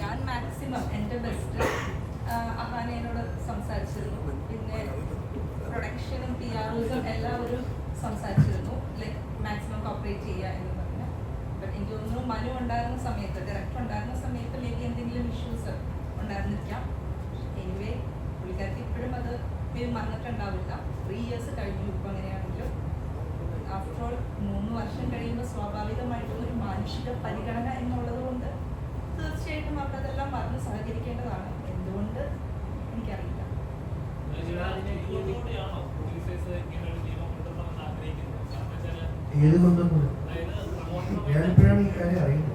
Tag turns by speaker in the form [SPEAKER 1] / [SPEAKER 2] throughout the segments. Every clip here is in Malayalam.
[SPEAKER 1] ഞാൻ മാക്സിമം എന്റെ ബെസ്റ്റ് അഹാനയോട് സംസാരിച്ചിരുന്നു. പിന്നെ പ്രൊഡക്ഷനും പി ആറുകളും എല്ലാവരും സംസാരിച്ചിരുന്നു. ലൈക്ക് മാക്സിമം കോപ്പറേറ്റ് ചെയ്യുക എന്ന് പറഞ്ഞ്. ബട്ട് എനിക്ക് തോന്നുന്നു മനു ഉണ്ടായിരുന്ന സമയത്ത് ഡയറക്ടർ ഉണ്ടായിരുന്ന സമയത്ത് മേ എന്തെങ്കിലും ഇഷ്യൂസ് ഉണ്ടായിരുന്നിരിക്കാം. എനിവേ പുള്ളിക്കാർക്ക് ഇപ്പോഴും അത് മറന്നിട്ടുണ്ടാവില്ല. ത്രീ ഇയേഴ്സ് കഴിഞ്ഞു ഇപ്പം അങ്ങനെയാണെങ്കിലും. ആഫ്റ്റർ ഓൾ മൂന്ന് വർഷം കഴിയുമ്പോൾ സ്വാഭാവികമായിട്ടും ഒരു മാനുഷിക പരിഗണന എന്നുള്ളത് കൊണ്ട് തീർച്ചയായിട്ടും അവരതെല്ലാം പറഞ്ഞ് സഹകരിക്കേണ്ടതാണ്. എന്തുകൊണ്ട്? എനിക്കറിയില്ല.
[SPEAKER 2] ഏത്
[SPEAKER 3] promotion
[SPEAKER 2] ഞാനിപ്പോഴാണ് ഈ കാര്യം അറിയുന്നത്.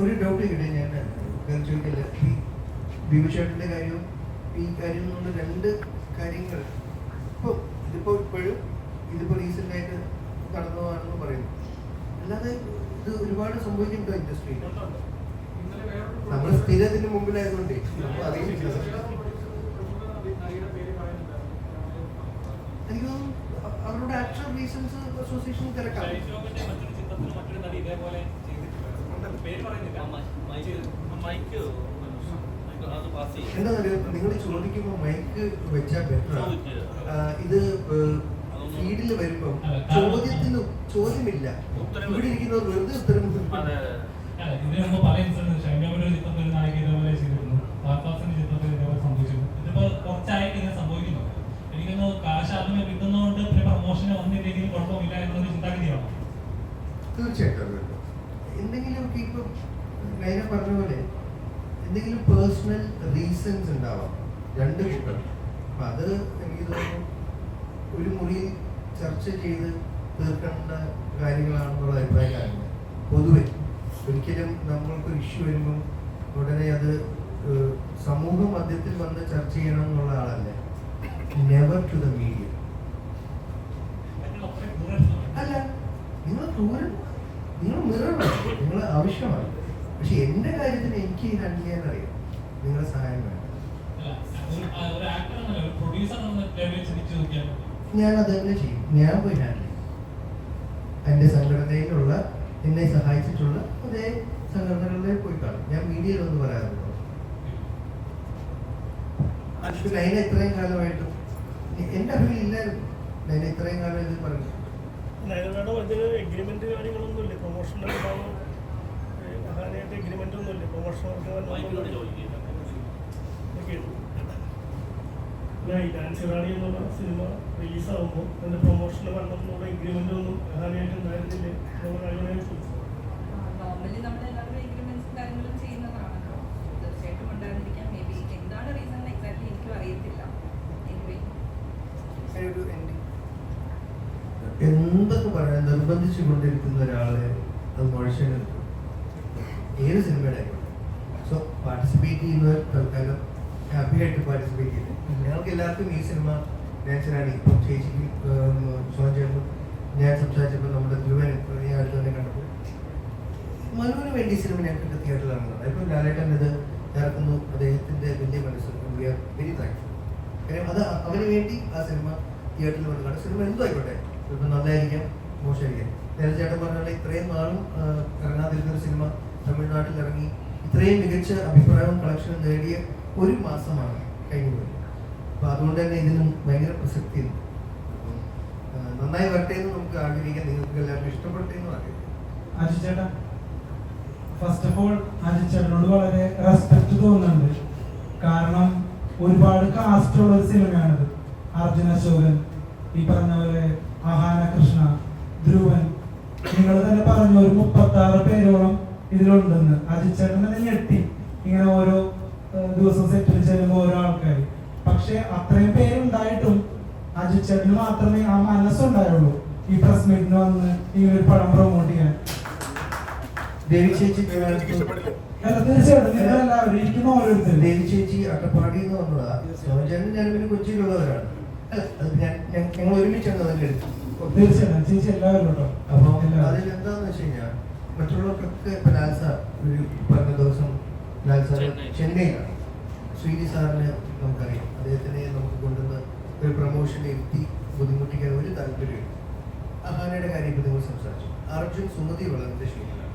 [SPEAKER 3] ഒരു
[SPEAKER 2] ഡൗട്ട് കിട്ടി ഞാൻ ചോദിക്കില്ല? ഈ ബിബുഷേട്ടന്റെ കാര്യവും ഈ കാര്യം കൊണ്ട് രണ്ട് കാര്യങ്ങൾ. ഇപ്പോൾ ഇതിപ്പോൾ ഇപ്പോഴും ഇതിപ്പോൾ റീസെന്റായിട്ട് നടന്നതാണെന്ന് പറയുന്നു. അല്ലാതെ ഇത് ഒരുപാട് സംഭവിക്കുന്നുണ്ടോ ഇൻഡസ്ട്രിയിൽ. നമ്മൾ സ്ഥിരത്തിന് മുമ്പിലായതുകൊണ്ടേ അയ്യോ അവരുടെ ആക്ഷൻ റീസൺസ് അസോസിയേഷൻ തിരക്കാം
[SPEAKER 3] മറ്റൊരു നടി ഇതേപോലെ ചെയ്തിട്ടുണ്ട്. പേര് പറയുന്നില്ല.
[SPEAKER 4] മൈക്ക്
[SPEAKER 2] എന്താ നിങ്ങൾ ചോദിക്കുമ്പോൾ മൈക്ക് വെച്ചാൽ ബെറ്റർ. ഇത് ഫീഡിൽ വരുമ്പോൾ ചോദ്യത്തിന് ചോദ്യമില്ല. ഇവിടെ ഇരിക്കുന്നവർ വെറുതെ ഉത്തരം
[SPEAKER 5] ഇതിന് മുമ്പ് പല ഇൻസിഡന്റ് ഷൈമയുടെ ഒരു ചിത്രത്തിൽ നായിക ഇതേപോലെ ചെയ്തിരുന്നു. ബാർബാസിന്റെ ചിത്രത്തിൽ ഇതേപോലെ സംഭവിച്ചിരുന്നു ഇതിപ്പോ കുറച്ചായിട്ട് ഇങ്ങനെ സംഭവിക്കുന്നു. എനിക്കൊന്ന് കാശ് ആദ്യമേ കിട്ടുന്നതുകൊണ്ട് പിന്നെ പ്രൊമോഷന് വന്നില്ലെങ്കിലും കുഴപ്പമില്ല എന്നൊരു ചിന്താഗതിയാണോ?
[SPEAKER 2] തീർച്ചയായിട്ടും. എന്തെങ്കിലുമൊക്കെ ഇപ്പം പറഞ്ഞ പോലെ എന്തെങ്കിലും പേഴ്സണൽ റീസൺസ് ഉണ്ടാവാം. രണ്ട് കൂട്ടം അപ്പം അത് എനിക്ക് തോന്നുന്നു ഒരു മുറി ചർച്ച ചെയ്ത് തീർക്കേണ്ട കാര്യങ്ങളാണെന്നുള്ള അഭിപ്രായക്കാരുണ്ട് പൊതുവെ ഒരിക്കലും നമ്മൾക്കൊരു ഇഷ്യൂ വരുമ്പം ഉടനെ അത് സമൂഹ മധ്യത്തിൽ വന്ന് ചർച്ച ചെയ്യണം എന്നുള്ള ആളല്ല. നെവർ ടു ദ മീഡിയ അല്ല നിങ്ങൾ നിങ്ങൾ നിങ്ങൾ ആവശ്യമാണ്. പക്ഷെ എന്റെ കാര്യത്തിന് എനിക്ക് ഹാൻഡിൽ ചെയ്യാൻ അറിയാം. നിങ്ങളുടെ സഹായം വേണം. ഞാൻ അത് തന്നെ ചെയ്യും. ഞാൻ പോയി ഹാൻഡിൽ ചെയ്യും. എന്റെ സംഘടനയിലുള്ള എന്നെ സഹായിച്ചിട്ടുള്ള അതേ സംഘടനകളിലെ പോയി കാണും. ഞാൻ മീഡിയയിലൊന്നും പറയാറുള്ളൂ പക്ഷെ നൈന ഇത്രയും കാലമായിട്ടും എന്റെ എന്റെ അറിവിൽ ഇല്ലായിരുന്നു. നൈന ഇത്രയും കാലം ഇത് പറഞ്ഞു
[SPEAKER 6] എഗ്രിമെന്റ് കാര്യങ്ങളൊന്നുമില്ല. പ്രൊമോഷന്റെ മഹാനായിട്ട് എഗ്രിമെന്റ് ഒന്നുമില്ല. ഇല്ല
[SPEAKER 4] മൈക്കിനോട് ചോദിക്കുക
[SPEAKER 6] ഡാൻസ് റാണി എന്നുള്ള സിനിമ റിലീസ് റിലീസാകുമ്പോൾ അതിന്റെ പ്രൊമോഷന് വന്നതിനോട് എഗ്രിമെന്റ് ഒന്നും മഹാനായിട്ട് ഉണ്ടായിരുന്നില്ല. നമ്മൾ
[SPEAKER 1] നോർമലി എല്ലാവരും എഗ്രിമെന്റ്സും കാര്യങ്ങളും ചെയ്യുന്നതാണല്ലോ തീർച്ചയായിട്ടും ഉണ്ടായിരുന്നിരിക്കാം മേ ബി എന്താണ് റീസൺ എക്സാക്ട്ലി എനിക്കും അറിയത്തില്ല.
[SPEAKER 2] എന്തൊക്കെ പറയാൻ നിർബന്ധിച്ചു കൊണ്ടിരിക്കുന്ന ഒരാളെ അത് മുഴച്ചെടുക്കും ഏത് സിനിമയുടെ സോ പാർട്ടിസിപ്പേറ്റ് ചെയ്യുന്നവർ തൽക്കാലം ഹാപ്പി ആയിട്ട് പാർട്ടിസിപ്പേറ്റ് ചെയ്തു. ഞങ്ങൾക്ക് എല്ലാവർക്കും ഈ സിനിമ നാച്ചുറാണ് ഇപ്പം ചേച്ചിക്ക് ചോദിച്ചപ്പോൾ ഞാൻ സംസാരിച്ചപ്പോൾ നമ്മുടെ ധ്രുവൻ ഈ അടുത്ത് തന്നെ കണ്ടപ്പോൾ മനുവിന് വേണ്ടി സിനിമ ഞങ്ങൾക്ക് തിയേറ്ററിലാണ് കണ്ടത് ഇപ്പം ലാലേട്ടൻ ഇത് ഇറക്കുന്നു. അദ്ദേഹത്തിന്റെ വലിയ മനസ്സ് വി ആർ വെരി താങ്ക്ഫുൾ കാര്യം അത് അവന് വേണ്ടി ആ സിനിമ തിയേറ്ററിൽ വന്ന് കാണും സിനിമ എന്തോ ആയിക്കോട്ടെ ചിലപ്പോൾ നല്ലതായിരിക്കാം മോശമായിരിക്കാം. നേരത്തെ ചേട്ടൻ പറഞ്ഞ ഇത്രയും നാളും ഇറങ്ങാതിരുന്നൊരു സിനിമ തമിഴ്നാട്ടിൽ ഇറങ്ങി ഇത്രയും മികച്ച അഭിപ്രായവും കളക്ഷനും നേടിയ ഒരു മാസമാണ് കഴിഞ്ഞത്. അപ്പൊ അതുകൊണ്ട് തന്നെ ഇതിനും ഭയങ്കര പ്രസക്തിയുണ്ട്. നന്നായി വരട്ടെ എന്ന് നമുക്ക് ആഗ്രഹിക്കാം. നിങ്ങൾക്ക് എല്ലാവർക്കും ഇഷ്ടപ്പെട്ടെ എന്ന്
[SPEAKER 7] പറയാം. ചേട്ടാ ഫസ്റ്റ് ഓഫ് ഓൾ അജി ചേട്ടനോട് വളരെ റെസ്പെക്ട് തോന്നുന്നുണ്ട്. കാരണം ഒരുപാട് കാസ്റ്റ് ഉള്ള ഒരു സിനിമയാണിത് അർജുന അശോകൻ ഈ പറഞ്ഞ പോലെ ആഹാന കൃഷ്ണ ധ്രുവൻ നിങ്ങൾ തന്നെ പറഞ്ഞ ഒരു മുപ്പത്തി ആറ് പേരോളം ഇതിലുണ്ടെന്ന്. അജി ചേട്ടൻ തന്നെ ഞെട്ടി. ഇങ്ങനെ ഓരോ ദിവസം സെറ്റിൽ ചെല്ലുമ്പോൾ ഓരോ ആൾക്കാർ പക്ഷെ അത്രയും പേരുണ്ടായിട്ടും അജിച്ചേട്ടന് മാത്രമേ ആ മനസ്സുണ്ടായുള്ളൂ ഈ പ്രസ് മീറ്റിന് വന്ന് ഇങ്ങനെ ഒരു പടം പ്രൊമോട്ട് ചെയ്യാൻ.
[SPEAKER 2] ദേവി ചേച്ചി
[SPEAKER 7] തീർച്ചയായിട്ടും ഇരിക്കുന്ന ഓരോരുത്തരും.
[SPEAKER 2] ദേവി ചേച്ചി അട്ടപ്പാടി എന്ന് പറഞ്ഞതാ. സോജനും ഞാൻ പിന്നെ കൊച്ചിയിലുള്ളവരാണ്. ഞങ്ങൾ ഒരുമിച്ചാണ് അതിൽ എടുത്തു
[SPEAKER 7] തീർച്ചയായിട്ടും ചേച്ചി എല്ലാവരും
[SPEAKER 2] ഉണ്ടോ? എന്താന്ന് വെച്ച് കഴിഞ്ഞാൽ മറ്റുള്ളവർക്കൊക്കെ ഇപ്പൊ ലാൽ സാർ ഒരു പറഞ്ഞ ദിവസം ലാൽ സാർ
[SPEAKER 4] ചെന്നൈ.
[SPEAKER 2] ചെന്നൈയിലാണ്. ശ്രീനി സാറിനെ നമുക്കറിയാം. അദ്ദേഹത്തിനെ നമുക്ക് കൊണ്ടുവന്ന് ഒരു പ്രൊമോഷൻ എത്തി ബുദ്ധിമുട്ടിക്കാൻ ഒരു താല്പര്യമില്ല അഹാനയുടെ കാര്യം ഇപ്പൊ നിങ്ങൾ സംസാരിച്ചു. അർജുൻ സുമതി വളരെ ഷൂട്ടാണ്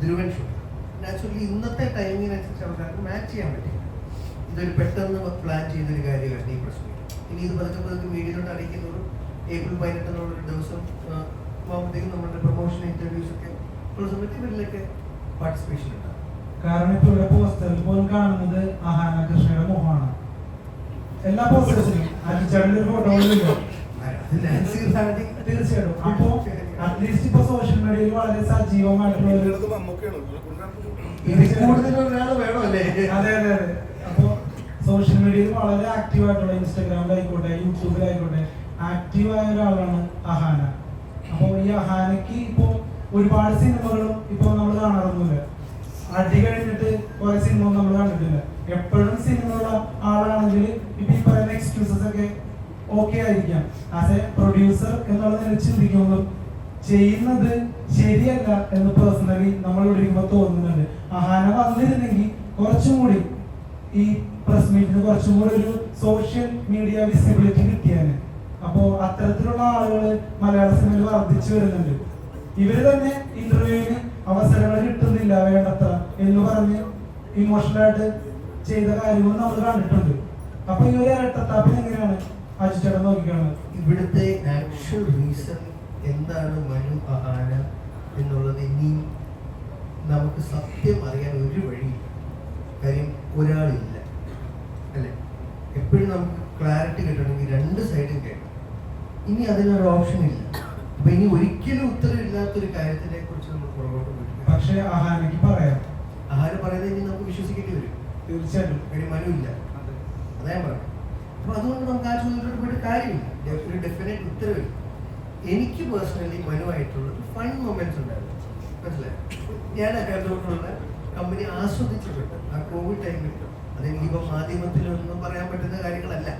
[SPEAKER 2] ധ്രുവൻ ഷൂട്ട് നാച്ചുറലി ഇന്നത്തെ ടൈമിനനുസരിച്ച് അവർക്ക് മാച്ച് ചെയ്യാൻ പറ്റില്ല. ഇതൊരു പെട്ടെന്ന് പ്ലാൻ ചെയ്തൊരു കാര്യമായിരുന്നു ഈ പ്രശ്നം. ഇനി ഇത് പതുക്കെ പതുക്കെ മീഡിയയിലോട്ട് അറിയിക്കുന്നതോടും ഏപ്രിൽ പതിനെട്ടെന്നുള്ളൊരു ദിവസം ആ, ആകുമ്പോഴത്തേക്കും നമ്മുടെ പ്രൊമോഷൻ ഇന്റർവ്യൂസ് ഒക്കെ ഇവരിലൊക്കെ പാർട്ടിസിപ്പേഷൻ
[SPEAKER 7] കാരണം ഇപ്പോൾ ഇവിടെ പോസ്റ്ററിൽ പോലും കാണുന്നത് ആഹാന കൃഷ്ണയുടെ മുഖമാണ്. എല്ലാ പോസ്റ്റേഴ്സിലും അജിച്ചേട്ടന്റെ ഫോട്ടോ ഇല്ല. തീർച്ചയായിട്ടും. അപ്പോ അറ്റ്ലീസ്റ്റ് ഇപ്പൊ സോഷ്യൽ മീഡിയയിൽ വളരെ സജീവമായിട്ടുള്ള അതെ അതെ അതെ. അപ്പോ സോഷ്യൽ മീഡിയയിൽ വളരെ ആക്റ്റീവ് ആയിട്ടുള്ള ഇൻസ്റ്റാഗ്രാമിലായിക്കോട്ടെ യൂട്യൂബിലായിക്കോട്ടെ ആക്റ്റീവ് ആയ ഒരാളാണ് അഹാന അപ്പോ ഈ അഹാനക്ക് ഇപ്പോ ഒരുപാട് സിനിമകളും ഇപ്പൊ നമ്മൾ കാണാറൊന്നുമില്ല. അടി കഴിഞ്ഞിട്ട് കുറെ സിനിമ നമ്മൾ കണ്ടിട്ടില്ല. എപ്പോഴും സിനിമയുള്ള ആളാണെങ്കിൽ ഇപ്പൊ ഈ പറയുന്ന എക്സ്ക്യൂസസ് ഒക്കെ ഓക്കെ ആയിരിക്കാം. ആസ് എ പ്രൊഡ്യൂസർ എന്നുള്ള നിലയിൽ ചിന്തിക്കുമ്പോൾ ചെയ്യുന്നത് ശരിയല്ല എന്ന് പേഴ്സണലി നമ്മൾ ഇവിടെ ഇരിക്കുമ്പോൾ തോന്നുന്നുണ്ട്. അഹാന വന്നിരുന്നെങ്കിൽ കുറച്ചും കൂടി ഈ പ്രസ് മീറ്റിന് കുറച്ചും കൂടി ഒരു സോഷ്യൽ മീഡിയ വിസിബിലിറ്റി കിട്ടിയാണ് അപ്പോ അത്തരത്തിലുള്ള ആളുകൾ മലയാള സിനിമയിൽ വർദ്ധിച്ചു വരുന്നുണ്ട്. ഇവർ തന്നെ ഇന്റർവ്യൂവിന് അവസരങ്ങൾ കിട്ടുന്നില്ല വേണ്ടത്ര എന്ന് പറഞ്ഞ് ഇമോഷണൽ ആയിട്ട് ചെയ്ത കാര്യങ്ങൾ നമ്മൾ കണ്ടിട്ടുണ്ട്. അപ്പൊ ഈ ഒരു ഇരട്ടത്താപ്പിന് എങ്ങനെയാണ് അജിച്ചേട്ടൻ നോക്കിക്കാണുന്നത്?
[SPEAKER 2] ഇവിടുത്തെ ആക്ച്വൽ റീസൺ എന്താണ് മനു അഹാന എന്നുള്ളത് ഇനി നമുക്ക് സത്യം അറിയാൻ ഒരു വഴിയില്ല. കാര്യം ഒരാളില്ല. അല്ലേ? എപ്പോഴും നമുക്ക് ക്ലാരിറ്റി കിട്ടണമെങ്കിൽ രണ്ട് സൈഡും കേൾക്കണം. ഇനി അതിനൊരു ഓപ്ഷൻ ഇല്ല. അപ്പൊ ഇനി ഒരിക്കലും ഉത്തരവില്ലാത്തൊരു കാര്യത്തിനെ കുറിച്ച് നമ്മൾ പുറകോട്ട് പോയിട്ട്
[SPEAKER 7] പക്ഷെ അഹാനയ്ക്ക് പറയാം.
[SPEAKER 2] ആഹാരം പറയുന്നത് ഇനി നമുക്ക് വിശ്വസിക്കേണ്ടി വരും.
[SPEAKER 7] തീർച്ചയായിട്ടും.
[SPEAKER 2] കാര്യം മനുവില്ല അതാ. ഞാൻ പറഞ്ഞു അപ്പൊ അതുകൊണ്ട് നമുക്ക് ആ ചോദ്യത്തോട് പോയിട്ട് കാര്യമില്ല. ഒരു ഡെഫിനറ്റ് ഉത്തരവില്ല. എനിക്ക് പേഴ്സണലി മനുവായിട്ടുള്ള ഒരു ഫൺ മൊമെന്റ്സ് ഉണ്ടായിരുന്നു. മനസ്സിലായോ? ഞാൻ അതിനകത്തോട്ടുള്ള കമ്പനി ആസ്വദിച്ചിട്ടുണ്ട്. ആ കോവിഡ് ടൈമിൽ അതെനിക്കിപ്പോൾ മാധ്യമത്തിലൊന്നും പറയാൻ പറ്റുന്ന കാര്യങ്ങളല്ല.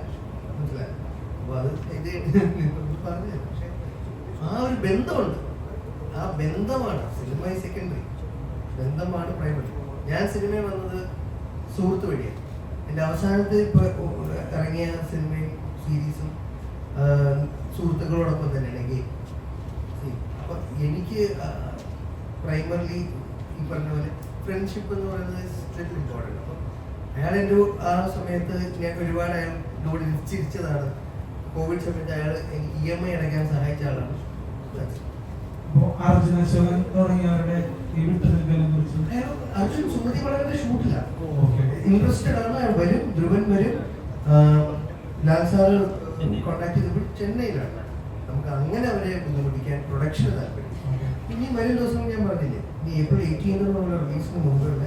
[SPEAKER 2] മനസ്സിലായി? അപ്പോൾ അത് ഇത് പറഞ്ഞു പക്ഷേ ആ ഒരു ബന്ധമുണ്ട്. ആ ബന്ധമാണ് സിനിമ സെക്കൻഡറി ബന്ധമാണ് പ്രൈമറി ഞാൻ സിനിമയിൽ വന്നത് സുഹൃത്ത് വഴിയാണ്. എന്റെ അവസാനത്തെ ഇപ്പോൾ ഇറങ്ങിയ സിനിമയും സീരീസും സുഹൃത്തുക്കളോടൊപ്പം തന്നെയാണ് ഗെയിം അപ്പൊ എനിക്ക് പ്രൈമറിലി ഈ പറഞ്ഞ പോലെ ഫ്രണ്ട്ഷിപ്പ് എന്ന് പറയുന്നത് ഇമ്പോർട്ടന്റ് അപ്പം അയാൾ എന്റെ ആ സമയത്ത് ഞാൻ ഒരുപാട് അയാൾ എന്നോട് ചിരിച്ചതാണ് കോവിഡ് സമയത്ത് അയാൾ എനിക്ക് ഇ എം ഐ അടയ്ക്കാൻ സഹായിച്ച ആളാണ്.
[SPEAKER 7] അർജുന ശിവൻ തുടങ്ങിയവരുടെ ഈ വിട്ടുനിൽക്കലിനെ കുറിച്ച്.
[SPEAKER 2] അർജുൻ സുമതി വളരെ ഷൂട്ടില്ല
[SPEAKER 7] ഓക്കെ.
[SPEAKER 2] ഇൻട്രസ്റ്റഡ് ആണ് വരും ധ്രുവൻ വരും. ലാൽ സാറ് കോണ്ടാക്ട് ചെയ്തപ്പോൾ ചെന്നൈയിലാണ്. നമുക്ക് അങ്ങനെ അവരെ ബുദ്ധിമുട്ടിക്കാൻ പ്രൊഡക്ഷന് താല്പര്യം. ഇനി വരും ദിവസം ഞാൻ പറഞ്ഞില്ലേ ഇനി ഏപ്രിൽ എയ്റ്റീനുള്ള റിലീസിന് മുമ്പുള്ള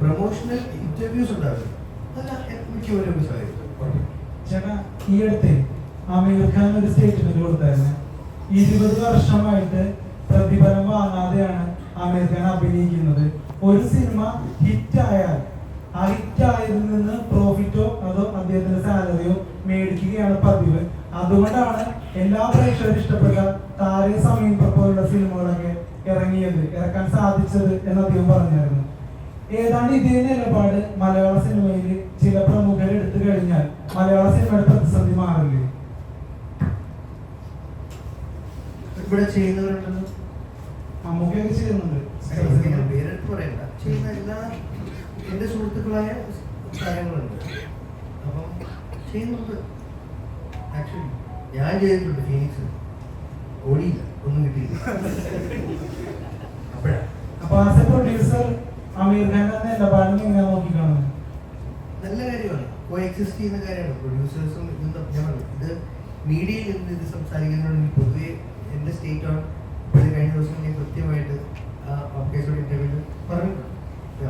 [SPEAKER 2] പ്രൊമോഷണൽ ഇന്റർവ്യൂസ് ഉണ്ടാവും അതെല്ലാം മിക്കവരും
[SPEAKER 7] ചേട്ടാ ഈ അടുത്ത് ആമീർ ഖാൻ ഒരു സ്റ്റേറ്റ്മെന്റ് കൊടുത്തായിരുന്നു. ഇരുപത് വർഷമായിട്ട് പ്രതിഫലം വാങ്ങാതെയാണ് അമീർ ഖാൻ അഭിനയിക്കുന്നത്. ഒരു സിനിമ ഹിറ്റ് ആയാൽ ആ ഹിറ്റ് ആയതിൽ നിന്ന് പ്രോഫിറ്റോ അതോ അദ്ദേഹത്തിന്റെ സാലറിയോ മേടിക്കുകയാണ് പതിവ്. അതുകൊണ്ടാണ് എല്ലാ പ്രേക്ഷകരും ഇഷ്ടപ്പെട്ട താരേ സമയം പോലുള്ള സിനിമകളൊക്കെ ഇറങ്ങിയത് ഇറക്കാൻ സാധിച്ചത് എന്ന് അദ്ദേഹം പറഞ്ഞായിരുന്നു. ഏതാണ്ട് ഇതേ നിലപാട് മലയാള സിനിമയിൽ ചില പ്രമുഖർ എടുത്തു കഴിഞ്ഞാൽ മലയാള സിനിമയുടെ പ്രതിസന്ധി മാറില്ലേ?
[SPEAKER 2] ഇവിടെ ചെയ്യുന്നവരുണ്ടെന്ന്
[SPEAKER 7] ചെയ്യുന്നുണ്ട്
[SPEAKER 2] എനിക്ക് ഞാൻ പേരെടുത്ത് പറയണ്ട. ചെയ്യുന്ന എല്ലാ എന്റെ സുഹൃത്തുക്കളായ താരങ്ങളുണ്ട് അപ്പം ചെയ്യുന്നുണ്ട്. ആക്ച്വലി ഞാൻ ചെയ്തിട്ടുണ്ട് ഫീനിക്സ്. ഓടിയില്ല. ഒന്നും കിട്ടിയില്ല. അപ്പോഴാ.
[SPEAKER 7] അപ്പൊ as a producer Aamir Khan എന്ന നിലപാടിനെ എങ്ങനെയാ നോക്കിക്കാണുന്നത്
[SPEAKER 2] നല്ല കാര്യമാണ്. കോ എക്സിസ്റ്റ് ചെയ്യുന്ന കാര്യമാണ്. പ്രൊഡ്യൂസേഴ്സും ഇതും ഇത് മീഡിയയിൽ നിന്ന് ഇത് സംസാരിക്കുന്നതുകൊണ്ട് പൊതുവെ എന്റെ സ്റ്റേറ്റ് ഓൺ ഇപ്പോൾ കഴിഞ്ഞ ദിവസം ഞാൻ കൃത്യമായിട്ട് ഓഫീസോട് ഇന്റർവ്യൂവിൽ പറഞ്ഞിട്ടുണ്ട്.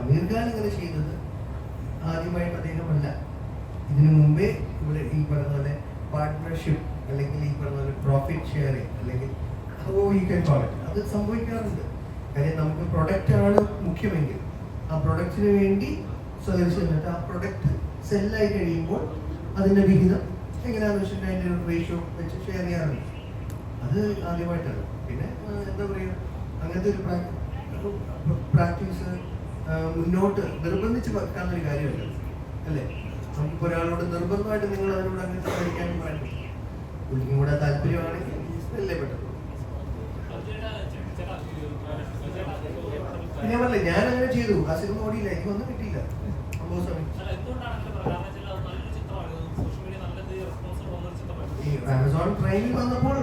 [SPEAKER 2] അമീർ ഖാൻ ഇങ്ങനെ ചെയ്തത് ആദ്യമായിട്ട് അദ്ദേഹമല്ല ഇതിനു മുമ്പേ ഇവിടെ ഈ പറഞ്ഞ പാർട്ട്ണർഷിപ്പ് അല്ലെങ്കിൽ ഈ പറഞ്ഞ പ്രോഫിറ്റ് ഷെയറിങ് അല്ലെങ്കിൽ ഓ ഈ കൈ അത് സംഭവിക്കാറുണ്ട്. കാര്യം നമുക്ക് പ്രൊഡക്റ്റ് ആണ് മുഖ്യമെങ്കിൽ ആ പ്രൊഡക്റ്റിന് വേണ്ടി സഹകരിച്ച് നിന്നിട്ട് ആ പ്രൊഡക്റ്റ് സെല്ലായി കഴിയുമ്പോൾ അതിന്റെ വിഹിതം എങ്ങനെയാണെന്ന് വെച്ചിട്ടുണ്ടെങ്കിൽ അതിന്റെ റേഷ്യോ വെച്ച് ഷെയർ ചെയ്യാറുണ്ട്. അത് ആദ്യമായിട്ടാണ്. പിന്നെ എന്താ പറയുക അങ്ങനത്തെ ഒരു പ്രാക്ടീസ് മുന്നോട്ട് നിർബന്ധിച്ച് വെക്കാവുന്ന ഒരു കാര്യമല്ല. അല്ലേ? നമുക്ക് ഒരാളോട് നിർബന്ധമായിട്ട് നിങ്ങൾ അതിനോട് അങ്ങനെ പഠിക്കാനും പാടില്ല. പുള്ളിക്കും കൂടെ താല്പര്യമാണെങ്കിൽ അല്ലേ പെട്ടെന്ന്. ഞാൻ പറഞ്ഞില്ല ഞാൻ അങ്ങനെ ചെയ്തു. ആ സിനിമ ഓടിയില്ല. എനിക്ക് ഒന്നും കിട്ടിയില്ല. ആമസോൺ പ്രൈമിൽ വന്നപ്പോൾ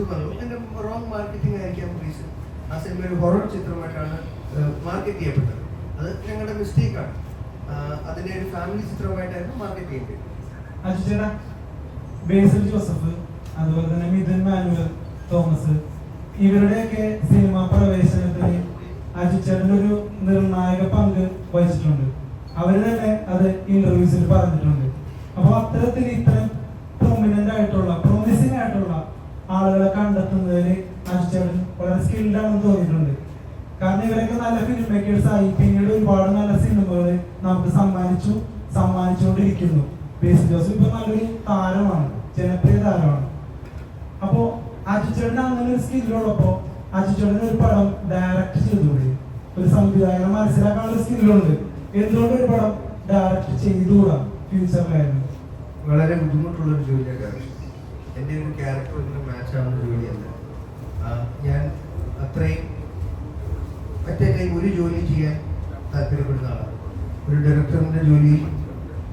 [SPEAKER 2] ഇത് വന്നു. എന്റെ റോങ് മാർക്കറ്റിംഗ് ആയിരിക്കാം റീസൺ ആ സിനിമ ഒരു ഹൊറർ ചിത്രമായിട്ടാണ് മാർക്കറ്റ് ചെയ്യപ്പെട്ടത്. അത് ഞങ്ങളുടെ മിസ്റ്റേക്കാണ് അതിനെ ഒരു ഫാമിലി ചിത്രമായിട്ടായിരുന്നു മാർക്കറ്റ് ചെയ്യേണ്ടത്.
[SPEAKER 7] അജിച്ചേട്ടാ ബേസിൽ ജോസഫ് അതുപോലെ തന്നെ മിഥുൻ മാനുവൽ തോമസ് ഇവരുടെയൊക്കെ സിനിമാ പ്രവേശനത്തിന് അജിച്ചേട്ടന്റെ ഒരു നിർണായക പങ്ക് വഹിച്ചിട്ടുണ്ട്. അവർ തന്നെ അത് ഇന്റർവ്യൂസിൽ പറഞ്ഞിട്ടുണ്ട്. അപ്പോൾ അത്തരത്തിൽ ഇത്രയും പ്രൊമിനന്റ് ആയിട്ടുള്ള പ്രൊമിസിംഗ് ആയിട്ടുള്ള ആളുകളെ കണ്ടെത്തുന്നതിൽ അജിച്ചേട്ടൻ സ്കിൽഡ് തോന്നിയിട്ടുണ്ട്. കാരണം ഇവരൊക്കെ നല്ല ഫിലിം മേക്കേഴ്സ് ആയി. പിന്നീട് ഒരുപാട് നല്ല സിനിമകൾ നമുക്ക് സമ്മാനിച്ചു സമ്മാനിച്ചുകൊണ്ടിരിക്കുന്നു. ബേസ് ജോസഫ് ഇപ്പൊ നല്ലൊരു താരമാണ് ജനപ്രിയ താരമാണ്. അപ്പോ അജിച്ചേട്ടൻ അങ്ങനെ ഒരു സ്കില്ലുള്ളപ്പോ അജിച്ചേട്ടൻ ഒരു പടം ഡയറക്റ്റ് ചെയ്തുകൂടി? ഒരു സംവിധായകനെ മനസ്സിലാക്കാനുള്ള സ്കില്ലുണ്ട് എന്തുകൊണ്ട് ഒരു പടം ഡയറക്റ്റ് ചെയ്തുകൂടാ? ഫ്യൂച്ചറിലായിരുന്നു
[SPEAKER 2] വളരെ ബുദ്ധിമുട്ടുള്ള ഒരു ജോലിയാണ്. എന്റെ ഒരു ക്യാരക്ടർ മാച്ച് ആവുന്ന ജോലിയല്ല. ഞാൻ അത്രയും മറ്റേ കൈ ഒരു ജോലി ചെയ്യാൻ താല്പര്യപ്പെടുന്ന ആളാണ്. ഒരു ഡയറക്ടറിന്റെ ജോലിയിൽ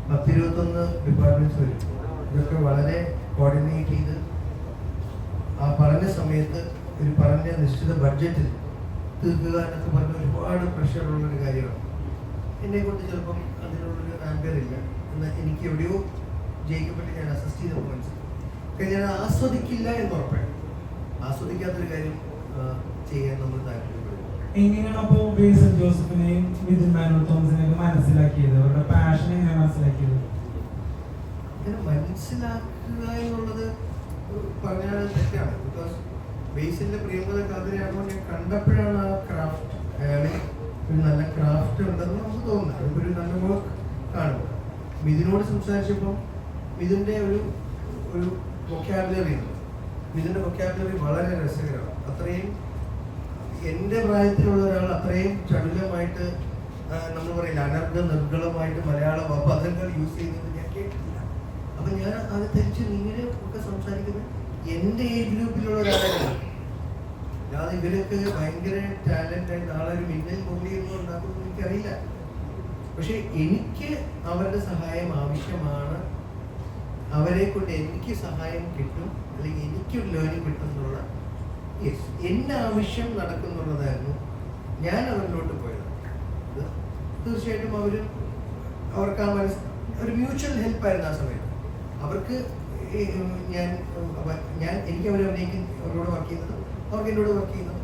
[SPEAKER 2] പത്തിരുപത്തൊന്ന് ഡിപ്പാർട്ട്മെന്റ്സ് വരും. ഇതൊക്കെ വളരെ കോർഡിനേറ്റ് ചെയ്ത് ആ പറഞ്ഞ സമയത്ത് ഒരു പറഞ്ഞ നിശ്ചിത ബഡ്ജറ്റിൽ തീർക്കുക എന്നൊക്കെ പറഞ്ഞ ഒരുപാട് പ്രഷറുള്ളൊരു കാര്യമാണ്. എന്നെ കൊണ്ട് ചിലപ്പം അതിനുള്ളൊരു ആംബിയർ എന്നാൽ എനിക്ക് എവിടെയോ ജയിക്കപ്പെട്ട് ഞാൻ അസിസ്റ്റ് ചെയ്ത പോകാൻ ഞാൻ ആസ്വദിക്കില്ല എന്ന് ഉറപ്പാണ്. ആസ്വദിക്കാത്തൊരു കാര്യം ചെയ്യാൻ നമ്മൾ താല്പര്യപ്പെടുന്നു.
[SPEAKER 7] എങ്ങനെയാണ് അപ്പോ ബേസൽ ജോസഫിനെയും മിഥുൻ മാനുവൽ തോമസിനെയൊക്കെ മനസ്സിലാക്കിയത്. അവരുടെ പാഷൻ എങ്ങനെ മനസ്സിലാക്കിയത്?
[SPEAKER 2] മനസ്സിലാക്കുക എന്നുള്ളത് പറഞ്ഞാൽ തെറ്റാണ്. ബിക്കോസ് ബേസിന്റെ പ്രിയങ്കത കഥയാകുമ്പോൾ ഞാൻ കണ്ടപ്പോഴാണ് ആ ക്രാഫ്റ്റ് അയാളെ ഒരു നല്ല ക്രാഫ്റ്റ് ഉണ്ടെന്ന് നമുക്ക് തോന്നുന്നത്. അതിപ്പോൾ ഒരു നല്ല വർക്ക് കാണുമ്പോൾ മിഥുനോട് സംസാരിച്ചപ്പോൾ മിഥുന്റെ ഒരു ഒരു വൊക്കാബുലറി ഉണ്ട്. മിഥുന്റെ വൊക്കാബുലറി വളരെ രസകരമാണ്. അത്രയും എന്റെ പ്രായത്തിലുള്ള ഒരാൾ അത്രയും ചടുലമായിട്ട് നമ്മൾ പറയില്ല അനർഘ നിർഗളമായിട്ട് മലയാള പദങ്ങൾ യൂസ് ചെയ്യുന്നത് ഞാൻ കേട്ടിട്ടില്ല. അപ്പൊ ഞാൻ അത് തിരിച്ച് ഇങ്ങനെ ഒക്കെ സംസാരിക്കുന്നത് എന്റെ ഏജ് ഗ്രൂപ്പിലുള്ള ഒരാളാണ് അല്ലാതെ ഇവരൊക്കെ ഭയങ്കര ടാലന്റ് ആയി നാളെ ഒരു മിന്നൽ എന്ന് ഉണ്ടാക്കുമെന്ന് എനിക്കറിയില്ല. പക്ഷെ എനിക്ക് അവരുടെ സഹായം ആവശ്യമാണ്. അവരെ കൊണ്ട് എനിക്ക് സഹായം കിട്ടും. അല്ലെങ്കിൽ എനിക്കൊരു ലേണിംഗ് കിട്ടും എന്നുള്ള എന്റെ ആവശ്യം നടക്കുന്നുള്ളതായിരുന്നു ഞാൻ അവരിലോട്ട് പോയത്. തീർച്ചയായിട്ടും അവർ അവർക്ക് ആ മനസ്സ് ഒരു മ്യൂച്വൽ ഹെൽപ്പായിരുന്നു ആ സമയത്ത് അവർക്ക് ഞാൻ ഞാൻ എനിക്ക് അവർ അഭിനയിക്കും അവരോട് വർക്ക് ചെയ്യുന്നത് അവർക്ക് എന്നോട് വർക്ക് ചെയ്യുന്നത്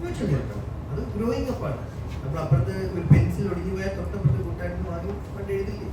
[SPEAKER 2] മ്യൂച്വൽ ഹെൽപ്പാണ് അത് ഗ്രോയിങ് അപ്പാണ് നമ്മൾ അപ്പുറത്ത് ഒരു പെൻസിൽ ഒടിഞ്ഞു പോയാൽ തൊട്ടപ്പുറത്ത് കൂട്ടായിട്ട് മാറി പണ്ട് എഴുതില്ലേ?